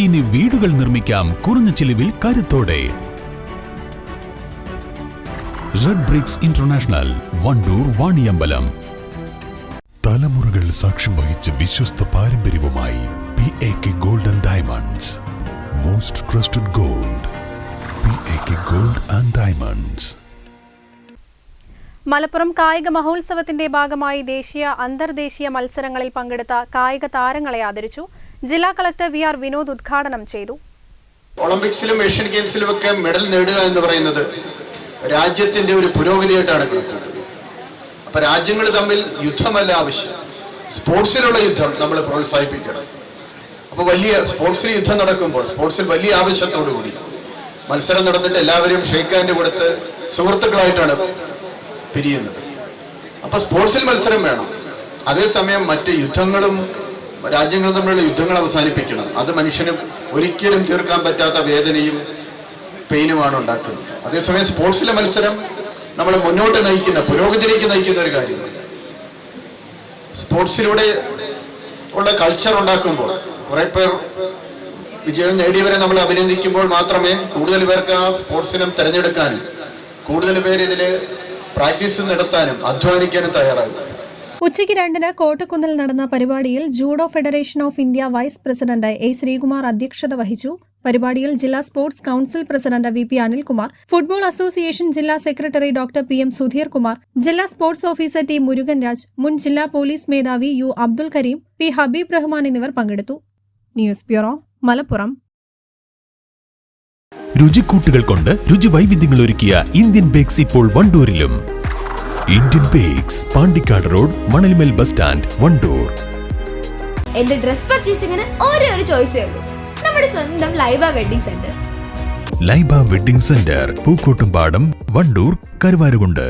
ഇനി വീടുകൾ നിർമ്മിക്കാം കുറഞ്ഞ ചിലവിൽ കരുത്തോടെ. Red bricks international Wandoor Vaniyambalam. തലമുറകൾ സാക്ഷ്യം വഹിച്ച വിശ്വസ്ത പാരമ്പര്യവുമായി P A K golden diamonds most trusted gold P A K gold and diamonds Malappuram കായിക മഹോത്സവത്തിന്റെ ഭാഗമായി ദേശീയ അന്തർദേശീയ മത്സരങ്ങളിൽ പങ്കെടുത്ത കായിക താരങ്ങളെ ആദരിച്ചു ജില്ലാ കളക്ടർ വി ആർ വിനോദ് ഉദ്ഘാടനം ചെയ്തു. ഒളിമ്പിക്സിലും ഏഷ്യൻ ഗെയിംസിലും ഒക്കെ മെഡൽ നേടുക എന്ന് പറയുന്നത് രാജ്യത്തിന്റെ ഒരു പുരോഗതിയായിട്ടാണ് കണക്കുന്നത് അപ്പൊ രാജ്യങ്ങൾ തമ്മിൽ യുദ്ധമല്ല ആവശ്യം. സ്പോർട്സിലുള്ള യുദ്ധം നമ്മൾ പ്രോത്സാഹിപ്പിക്കണം. അപ്പൊ വലിയ സ്പോർട്സിൽ യുദ്ധം നടക്കുമ്പോൾ സ്പോർട്സിൽ വലിയ ആവശ്യത്തോടു കൂടി മത്സരം നടന്നിട്ട് എല്ലാവരും ഹാൻഡ് കൊടുത്ത് സുഹൃത്തുക്കളായിട്ടാണ് പിരിയുന്നത്. അപ്പൊ സ്പോർട്സിൽ മത്സരം വേണം. അതേസമയം മറ്റ് യുദ്ധങ്ങളും രാജ്യങ്ങളും തമ്മിലുള്ള യുദ്ധങ്ങൾ അവസാനിപ്പിക്കണം. അത് മനുഷ്യന് ഒരിക്കലും തീർക്കാൻ പറ്റാത്ത വേദനയും പെയിനുമാണ് ഉണ്ടാക്കുന്നത്. അതേസമയം സ്പോർട്സിലെ മത്സരം നമ്മളെ മുന്നോട്ട് നയിക്കുന്ന പുരോഗതിയിലേക്ക് നയിക്കുന്ന ഒരു കാര്യമാണ്. സ്പോർട്സിലൂടെ ഉള്ള കൾച്ചർ ഉണ്ടാക്കുമ്പോൾ കുറെ പേർ വിജയം നേടിയവരെ നമ്മൾ അഭിനന്ദിക്കുമ്പോൾ മാത്രമേ കൂടുതൽ പേർക്ക് ആ സ്പോർട്സിനും തിരഞ്ഞെടുക്കാനും കൂടുതൽ പേര് ഇതിൽ പ്രാക്ടീസ് നടത്താനും അധ്വാനിക്കാനും തയ്യാറാകും. ഉച്ചയ്ക്ക് രണ്ടിന് കോട്ടക്കുന്നിൽ നടന്ന പരിപാടിയിൽ judo federation of India vice president A Sreekumar അധ്യക്ഷത വഹിച്ചു. പരിപാടിയിൽ ജില്ലാ sports council president V P Anilkumar football association ജില്ലാ secretary doctor P M Sudheer Kumar ജില്ലാ sports officer T Murugan Raj മുൻ ജില്ലാ പോലീസ് മേധാവി യു അബ്ദുൽ കരീം പി ഹബീബ് റഹ്മാൻ എന്നിവർ പങ്കെടുത്തു. News bureau Malappuram. രുചിക്കൂട്ടുകൾ കൊണ്ട് രുചി വൈവിധ്യങ്ങൾ ഒരുക്കിയ ഇന്ത്യൻ ബേക്സ് ഇപ്പോൾ വണ്ടൂരിലും. Indian bakes Pandikkad road Manalmel bus stand Wandoor എന്റെ ഡ്രസ് പർച്ചേസിംഗിന് ഒരേ ഒരു ചോയ്സേ ഉള്ളൂ. നമ്മുടെ സ്വന്തം Laiba wedding centre Laiba wedding centre Pookkottumpadam Wandoor Karuvarakundu.